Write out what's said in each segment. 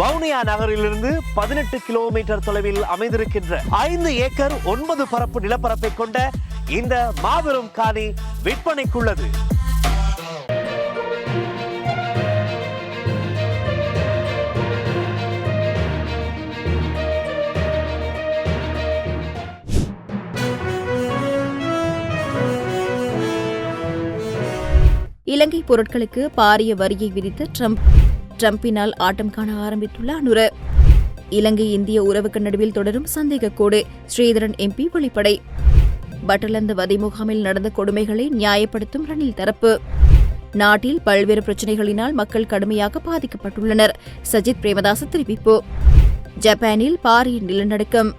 வவுனியா நகரிலிருந்து பதினெட்டு கிலோமீட்டர் தொலைவில் அமைந்திருக்கின்ற ஐந்து ஏக்கர் ஒன்பது பரப்பு நிலப்பரப்பை கொண்ட இந்த மாபெரும் காணி விற்பனைக்குள்ளது. இலங்கை பொருட்களுக்கு பாரிய வரியை விதித்த ட்ரம்ப் ட்ரம்பினால் ஆட்டம் காண ஆரம்பித்துள்ள அனுர. இலங்கை இந்திய உறவுக்கு நடுவில் தொடரும் சந்தேகக்கோடு ஸ்ரீதரன் எம்பி வெளிப்படை. பட்டலந்த வதை முகாமில் நடந்த கொடுமைகளை நியாயப்படுத்தும் ரணில் தரப்பு. நாட்டில் பல்வேறு பிரச்சினைகளினால் மக்கள் கடுமையாக பாதிக்கப்பட்டுள்ளனர். சஜித் பிரேமதாச தெரிவிப்பு. ஜப்பானில் பாரிய நிலநடுக்கம்.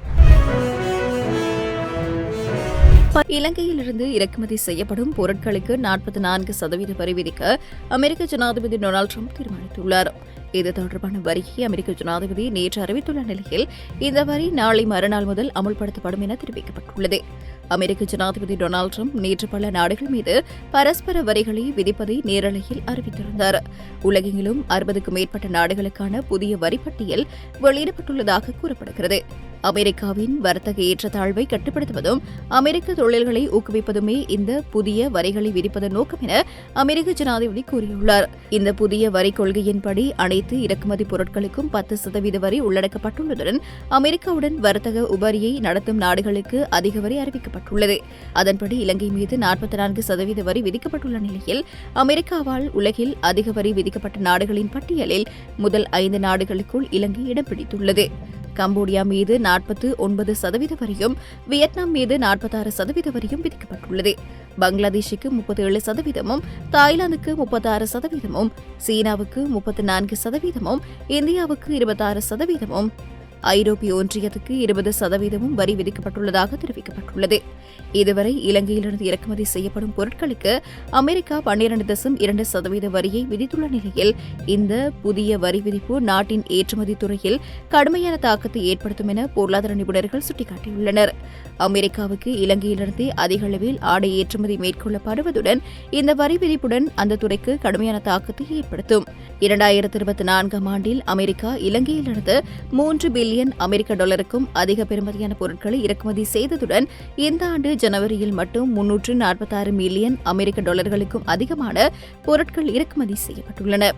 இலங்கையிலிருந்து இறக்குமதி செய்யப்படும் பொருட்களுக்கு நாற்பத்தி நான்கு சதவீத வரி விதிக்க அமெரிக்க ஜனாதிபதி டொனால்டு ட்ரம்ப் தீர்மானித்துள்ளார். இது தொடர்பான வரியை அமெரிக்க ஜனாதிபதி நேற்று அறிவித்துள்ள நிலையில் இந்த வரி நாளை மறுநாள் முதல் அமுல்படுத்தப்படும் என தெரிவிக்கப்பட்டுள்ளது. அமெரிக்க ஜனாதிபதி டொனால்டு ட்ரம்ப் நேற்று பல நாடுகள் மீது பரஸ்பர வரிகளை விதிப்பதை நேரலையில் அறிவித்திருந்தார். உலகெங்கிலும் அறுபதுக்கும் மேற்பட்ட நாடுகளுக்கான புதிய வரிப்பட்டியல் வெளியிடப்பட்டுள்ளதாக கூறப்படுகிறது. அமெரிக்காவின் வர்த்தக ஏற்றத்தாழ்வை கட்டுப்படுத்துவதும் அமெரிக்க தொழில்களை ஊக்குவிப்பதுமே இந்த புதிய வரிகளை விதிப்பதன் நோக்கம் என அமெரிக்க ஜனாதிபதி கூறியுள்ளார். இந்த புதிய வரி கொள்கையின்படி அனைத்து இறக்குமதி பொருட்களுக்கும் பத்து சதவீத வரி உள்ளடக்கப்பட்டுள்ளதுடன் அமெரிக்காவுடன் வர்த்தக உபரியை நடத்தும் நாடுகளுக்கு அதிக வரி அறிவிக்கப்பட்டுள்ளது. அதன்படி இலங்கை மீது நாற்பத்தி நான்கு சதவீத வரி விதிக்கப்பட்டுள்ள நிலையில் அமெரிக்காவால் உலகில் அதிக வரி விதிக்கப்பட்ட நாடுகளின் பட்டியலில் முதல் ஐந்து நாடுகளுக்குள் இலங்கை இடம் பிடித்துள்ளது. கம்போடியா மீது நாற்பத்து ஒன்பது சதவீத வரியும் வியட்நாம் மீது நாற்பத்தாறு சதவீத வரியும் விதிக்கப்பட்டுள்ளது. பங்களாதேஷுக்கு முப்பத்தி ஏழு சதவீதமும் தாய்லாந்துக்கு முப்பத்தாறு சதவீதமும் சீனாவுக்கு முப்பத்தி நான்கு சதவீதமும் இந்தியாவுக்கு இருபத்தாறு சதவீதமும் ஐரோப்பிய ஒன்றியத்துக்கு இருபது சதவீதமும் வரி விதிக்கப்பட்டுள்ளதாக தெரிவிக்கப்பட்டுள்ளது. இதுவரை இலங்கையிலிருந்து இறக்குமதி செய்யப்படும் பொருட்களுக்கு அமெரிக்கா பன்னிரண்டு தசம் இரண்டு சதவீத வரியை விதித்துள்ள நிலையில் இந்த புதிய வரி விதிப்பு நாட்டின் ஏற்றுமதி துறையில் கடுமையான தாக்கத்தை ஏற்படுத்தும் என பொருளாதார நிபுணர்கள் சுட்டிக்காட்டியுள்ளனர். அமெரிக்காவுக்கு இலங்கையிலிருந்து அதிக அளவில் ஆடை ஏற்றுமதி மேற்கொள்ளப்படுவதுடன் இந்த வரி விதிப்புடன் அந்த துறைக்கு கடுமையான தாக்கத்தை ஏற்படுத்தும். இரண்டாயிரத்தி இருபத்தி நான்காம் ஆண்டில் அமெரிக்கா இலங்கையிலிருந்து மூன்று பில்லியன் அமெரிக்க டாலருக்கும் அதிக பெறுமதியான பொருட்களை இறக்குமதி செய்ததுடன் இந்த ஆண்டு ஜனவரியில் மட்டும் முன்னூற்று நாற்பத்தாறு மில்லியன் அமெரிக்க டாலர்களுக்கும் அதிகமான பொருட்கள் இறக்குமதி செய்யப்பட்டுள்ளன.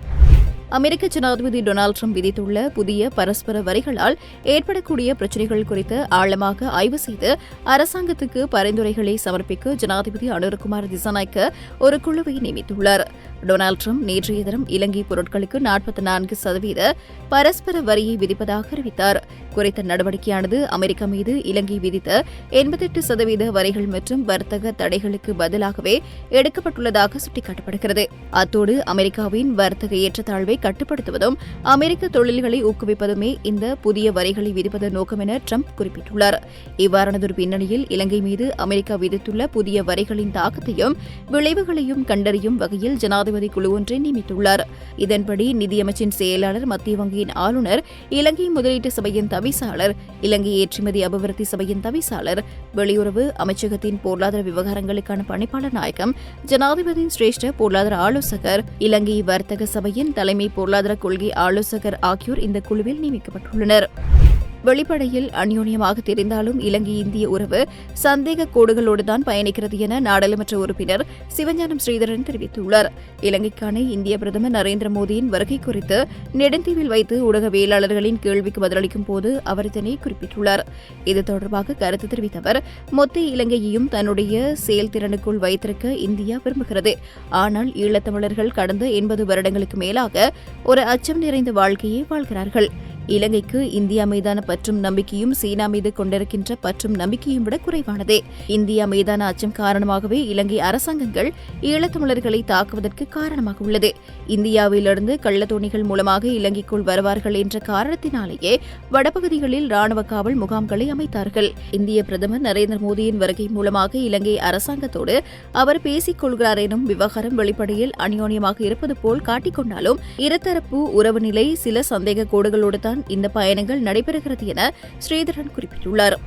அமெரிக்க ஜனாதிபதி டொனால்டு ட்ரம்ப் விதித்துள்ள புதிய பரஸ்பர வரிகளால் ஏற்படக்கூடிய பிரச்சினைகள் குறித்து ஆழமாக ஆய்வு செய்து அரசாங்கத்துக்கு பரிந்துரைகளை சமர்ப்பிக்க ஜனாதிபதி அனுரகுமார் திசாநாயக்க ஒரு குழுவை நியமித்துள்ளார். டொனால்டு ட்ரம்ப் நேற்றைய தினம் இலங்கை பொருட்களுக்கு நாற்பத்தி நான்கு சதவீத பரஸ்பர வரியை விதிப்பதாக அறிவித்தார். குறித்த நடவடிக்கையானது அமெரிக்கா மீது இலங்கை விதித்த எண்பத்தெட்டு சதவீத வரிகள் மற்றும் வர்த்தக தடைகளுக்கு பதிலாகவே எடுக்கப்பட்டுள்ளதாக சுட்டிக்காட்டப்படுகிறது. அத்தோடு அமெரிக்காவின் வர்த்தக ஏற்றத்தாழ்வை கட்டுப்படுத்துவதும் அமெரிக்க தொழில்களை ஊக்குவிப்பதுமே இந்த புதிய வரிகளை விதிப்பதன் நோக்கம் என ட்ரம்ப் குறிப்பிட்டுள்ளார். இவ்வாறானதொரு பின்னணியில் இலங்கை மீது அமெரிக்கா விதித்துள்ள புதிய வரிகளின் தாக்கத்தையும் விளைவுகளையும் கண்டறியும் வகையில் ஜனாதிபதி குழு ஒன்றை நியமித்துள்ளார். இதன்படி நிதியமைச்சின் செயலாளர் மத்திய வங்கியின் ஆளுநர் இலங்கை முதலீட்டு சபையின் தவிசாளர் இலங்கை ஏற்றுமதி அபிவிருத்தி சபையின் தவிசாளர் வெளியுறவு அமைச்சகத்தின் பொருளாதார விவகாரங்களுக்கான பணிப்பாளர் நாயகம் ஜனாதிபதியின் சிரேஷ்ட பொருளாதார ஆலோசகர் இலங்கை வர்த்தக சபையின் தலைமை பொருளாதார கொள்கை ஆலோசகர் ஆகியோர் இந்த குழுவில் நியமிக்கப்பட்டுள்ளனர். வெளிப்படையில் அந்யோன்யமாக தெரிந்தாலும் இலங்கை இந்திய உறவு சந்தேக கோடுகளோடுதான் பயணிக்கிறது என நாடாளுமன்ற உறுப்பினர் சிவஞானம் ஸ்ரீதரன் தெரிவித்துள்ளார். இலங்கைக்கான இந்திய பிரதமர் நரேந்திர மோடியின் வருகை குறித்து நெடுந்தீவில் வைத்து ஊடகவியலாளர்களின் கேள்விக்கு பதிலளிக்கும் போது அவர் இதனை குறிப்பிட்டுள்ளார். இது தொடர்பாக கருத்து தெரிவித்த அவர் மொத்த இலங்கையையும் தன்னுடைய செயல்திறனுக்குள் வைத்திருக்க இந்தியா விரும்புகிறது. ஆனால் ஈழத்தமிழர்கள் கடந்த எண்பது வருடங்களுக்கு மேலாக ஒரு அச்சம் நிறைந்த வாழ்க்கையை வாழ்கிறார்கள். இலங்கைக்கு இந்தியா மீதான பற்றும் நம்பிக்கையும் சீனா மீது கொண்டிருக்கின்ற பற்றும் நம்பிக்கையும் விட குறைவானதே. இந்தியா மீதான அச்சம் காரணமாகவே இலங்கை அரசாங்கங்கள் ஈழத்தமிழர்களை தாக்குவதற்கு காரணமாக உள்ளது. இந்தியாவிலிருந்து கள்ளத்தோணிகள் மூலமாக இலங்கைக்குள் வருவார்கள் என்ற காரணத்தினாலேயே வடபகுதிகளில் ராணுவ காவல் முகாம்களை அமைத்தார்கள். இந்திய பிரதமர் நரேந்திர மோடியின் வருகை மூலமாக இலங்கை அரசாங்கத்தோடு அவர் பேசிக் கொள்கிறார் எனும் விவகாரம் வெளிப்படையில் அநியோன்யமாக இருப்பது போல் காட்டிக்கொண்டாலும் இருதரப்பு உறவு நிலை சில சந்தேக கோடுகளோடு தான் இந்த பயணங்கள் நடைபெறுகிறது என ஸ்ரீதரன் குறிப்பிட்டுள்ளார்.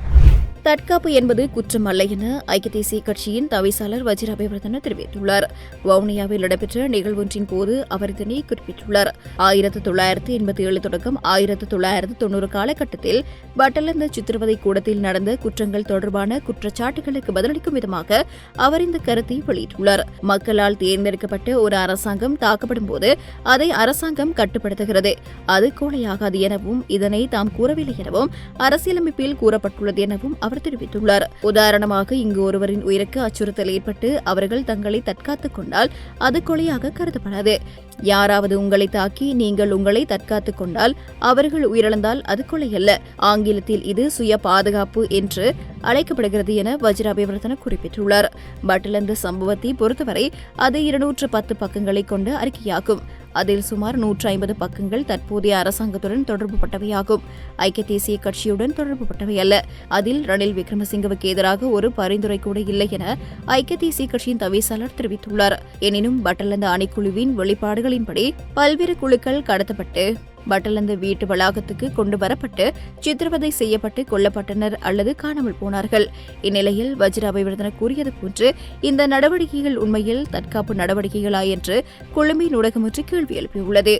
தற்காப்பு என்பது குற்றம் அல்ல என ஐக்கிய தேசிய கட்சியின் தவிசாளர் வஜிராபிவர்தன தெரிவித்துள்ளார். வவுனியாவில் நடைபெற்ற நிகழ்வொன்றின் போது அவர் இதனை குறிப்பிட்டுள்ளார். ஆயிரத்து தொள்ளாயிரத்து எண்பத்தி ஏழு தொடக்கம் ஆயிரத்து தொள்ளாயிரத்து தொன்னூறு காலகட்டத்தில் பட்டலந்த சித்திரவதை கூடத்தில் நடந்த குற்றங்கள் தொடர்பான குற்றச்சாட்டுகளுக்கு பதிலளிக்கும் விதமாக அவர் இந்த கருத்தை வெளியிட்டுள்ளார். மக்களால் தேர்ந்தெடுக்கப்பட்ட ஒரு அரசாங்கம் தாக்கப்படும் போது அதை அரசாங்கம் கட்டுப்படுத்துகிறது. அது கோலையாகாது எனவும் இதனை தாம் கூறவில்லை எனவும் அரசியலமைப்பில் கூறப்பட்டுள்ளது எனவும் அவர் தெரிவித்துள்ளார். உதாரணமாக இங்கு ஒருவரின் உயிருக்கு அச்சுறுத்தல் ஏற்பட்டு அவர்கள் தங்களை தற்காத்துக் கொண்டால் அது கொலையாக கருதப்படாது. யாராவது உங்களை தாக்கி நீங்கள் உங்களை தற்காத்துக் கொண்டால் அவர்கள் உயிரிழந்தால் அது கொலையல்ல. ஆங்கிலத்தில் இது சுய பாதுகாப்பு என்று அழைக்கப்படுகிறது என வஜ்ர அபிவர்த்தன குறிப்பிட்டுள்ளார். இந்த சம்பவத்தை பொறுத்தவரை அது இருநூற்று பத்து பக்கங்களை கொண்ட அறிக்கையாகும். அதில் சுமார் நூற்று ஐம்பது பக்கங்கள் தற்போதைய அரசாங்கத்துடன் தொடர்புபட்டவையாகும். ஐக்கிய தேசிய கட்சியுடன் தொடர்புபட்டவை அல்ல. அதில் ரணில் விக்ரமசிங்கவுக்கு எதிராக ஒரு பரிந்துரை கூட இல்லை என ஐக்கிய தேசிய கட்சியின் தவிசாளர் தெரிவித்துள்ளார். எனினும் பட்டலந்த அணிக்குழுவின் வெளிப்பாடுகளின்படி பல்வேறு குழுக்கள் கடத்தப்பட்டு பட்டலந்து வீட்டு வளாகத்துக்கு கொண்டு வரப்பட்டு சித்திரவதை செய்யப்பட்டு கொல்லப்பட்டனர் அல்லது காணாமல் போனார்கள். இந்நிலையில் வஜ்ர அபிவர்தன கூறியது போன்று இந்த நடவடிக்கைகள் உண்மையில் தற்காப்பு நடவடிக்கைகளா என்று கொழும்பின் ஊடகம் கேள்வி எழுப்பியுள்ளது.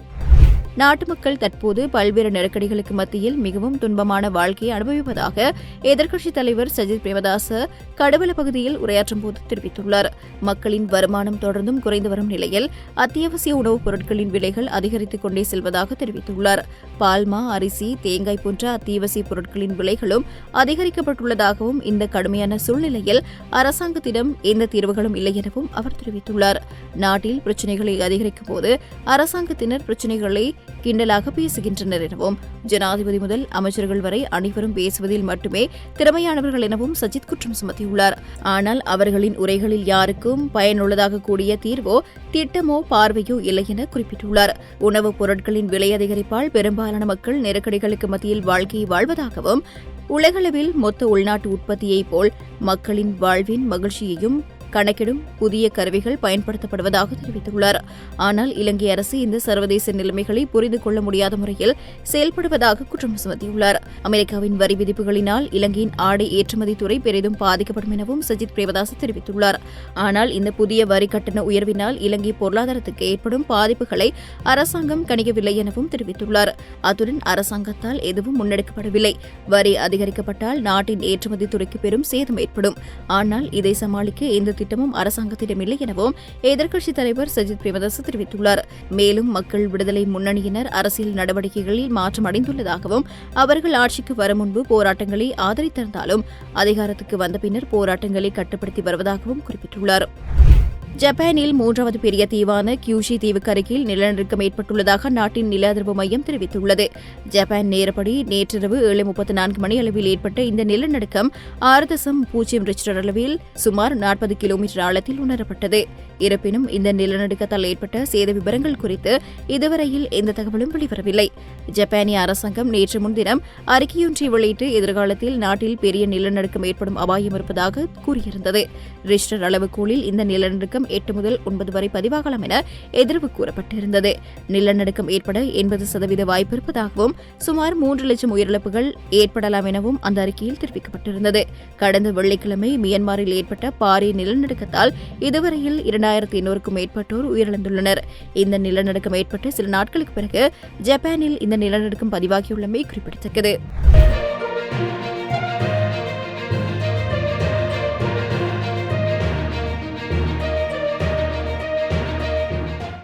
நாட்டு மக்கள் தற்போது பல்வேறு நெருக்கடிகளுக்கு மத்தியில் மிகவும் துன்பமான வாழ்க்கையை அனுபவிப்பதாக எதிர்க்கட்சித் தலைவர் சஜித் பிரேமதாச கடவுள பகுதியில் உரையாற்றும் போது தெரிவித்துள்ளார். மக்களின் வருமானம் தொடர்ந்தும் குறைந்து வரும் நிலையில் அத்தியாவசிய உணவுப் பொருட்களின் விலைகள் அதிகரித்துக் கொண்டே செல்வதாக தெரிவித்துள்ளார். பால்மா அரிசி தேங்காய் போன்ற அத்தியாவசிய பொருட்களின் விலைகளும் அதிகரிக்கப்பட்டுள்ளதாகவும் இந்த கடுமையான சூழ்நிலையில் அரசாங்கத்திடம் எந்த தீர்வுகளும் இல்லை எனவும் அவர் தெரிவித்துள்ளார். நாட்டில் பிரச்சினைகளை அதிகரிக்கும் போது அரசாங்கத்தினர் பிரச்சினைகளை கிண்டலாக பேசுகின்றனர் எனவும் ஜனாதிபதி முதல் அமைச்சர்கள் வரை அனைவரும் பேசுவதில் மட்டுமே திறமையானவர்கள் எனவும் சஜித் குற்றம் சுமத்தியுள்ளார். ஆனால் அவர்களின் உரைகளில் யாருக்கும் பயனுள்ளதாக கூடிய தீர்வோ திட்டமோ பார்வையோ இல்லை என குறிப்பிட்டுள்ளார். உணவுப் பொருட்களின் விலை அதிகரிப்பால் பெரும்பாலான மக்கள் நெருக்கடிகளுக்கு மத்தியில் வாழ்க்கையை வாழ்வதாகவும் உலகளவில் மொத்த உள்நாட்டு உற்பத்தியைப் போல் மக்களின் வாழ்வின் மகிழ்ச்சியையும் கணக்கிடும் புதிய கருவிகள் பயன்படுத்தப்படுவதாக தெரிவித்துள்ளார். ஆனால் இலங்கை அரசு இந்த சர்வதேச நிலைமைகளை புரிந்து கொள்ள முடியாத முறையில் செயல்படுவதாக குற்றம் சுமத்தியுள்ளார். அமெரிக்காவின் வரி விதிப்புகளினால் இலங்கையின் ஆடை ஏற்றுமதி துறை பெரிதும் பாதிக்கப்படும் எனவும் சஜித் பிரேமதாஸ் தெரிவித்துள்ளார். ஆனால் இந்த புதிய வரி கட்டண உயர்வினால் இலங்கை பொருளாதாரத்துக்கு ஏற்படும் பாதிப்புகளை அரசாங்கம் கணிக்கவில்லை எனவும் தெரிவித்துள்ளார். அத்துடன் அரசாங்கத்தால் எதுவும் முன்னெடுக்கப்படவில்லை. வரி அதிகரிக்கப்பட்டால் நாட்டின் ஏற்றுமதி துறைக்கு பெரும் சேதம் ஏற்படும். ஆனால் இதை சமாளிக்க எந்த திட்டமும் அரசாங்கத்திடம் இல்லை எனவும் எதிர்க்கட்சித் தலைவர் சஜித் பிரேமதாசு தெரிவித்துள்ளார். மேலும் மக்கள் விடுதலை முன்னணியினர் அரசியல் நடவடிக்கைகளில் மாற்றம் அடைந்துள்ளதாகவும் அவர்கள் ஆட்சிக்கு வரும் முன்பு போராட்டங்களை ஆதரித்திருந்தாலும் அதிகாரத்துக்கு வந்த பின்னர் போராட்டங்களை கட்டுப்படுத்தி வருவதாகவும் குறிப்பிட்டுள்ளார். ஜப்பானில் மூன்றாவது பெரிய தீவான கியூஷி தீவுக்கு அருகில் நிலநடுக்கம் ஏற்பட்டுள்ளதாக நாட்டின் நில அதிர்வு மையம் தெரிவித்துள்ளது. ஜப்பான் நேரப்படி நேற்றிரவு ஏழு முப்பத்தி நான்கு மணி அளவில் ஏற்பட்ட இந்த நிலநடுக்கம் ஆறு தசம் பூஜ்ஜியம் ரிச்சர் அளவில் சுமார் நாற்பது கிலோமீட்டர் ஆழத்தில் உணரப்பட்டது. இருப்பினும் இந்த நிலநடுக்கத்தால் ஏற்பட்ட சேத விவரங்கள் குறித்து இதுவரையில் எந்த தகவலும் வெளிவரவில்லை. ஜப்பானிய அரசாங்கம் நேற்று முன்தினம் அறிக்கையொன்றை வெளியிட்டு எதிர்காலத்தில் நாட்டில் பெரிய நிலநடுக்கம் ஏற்படும் அபாயம் இருப்பதாக கூறியிருந்தது. ரிஷ்டர் அளவுகோலில் இந்த நிலநடுக்கம் எட்டு முதல் ஒன்பது வரை பதிவாகலாம் என எதிர்வு கூறப்பட்டிருந்தது. நிலநடுக்கம் ஏற்பட எண்பது சதவீத வாய்ப்பு இருப்பதாகவும் சுமார் மூன்று லட்சம் உயிரிழப்புகள் ஏற்படலாம் எனவும் அந்த அறிக்கையில் தெரிவிக்கப்பட்டிருந்தது. கடந்த வெள்ளிக்கிழமை மியான்மரில் ஏற்பட்ட பாரிய நிலநடுக்கத்தால் இதுவரையில் இரண்டாயிரத்தி எண்ணூறுக்கும் மேற்பட்டோர் உயிரிழந்துள்ளனர். இந்த நிலநடுக்கம் ஏற்பட்டு சில நாட்களுக்கு பிறகு ஜப்பானில் இந்த நிலநடுக்கம் பதிவாகியுள்ளமை குறிப்பிடத்தக்கது.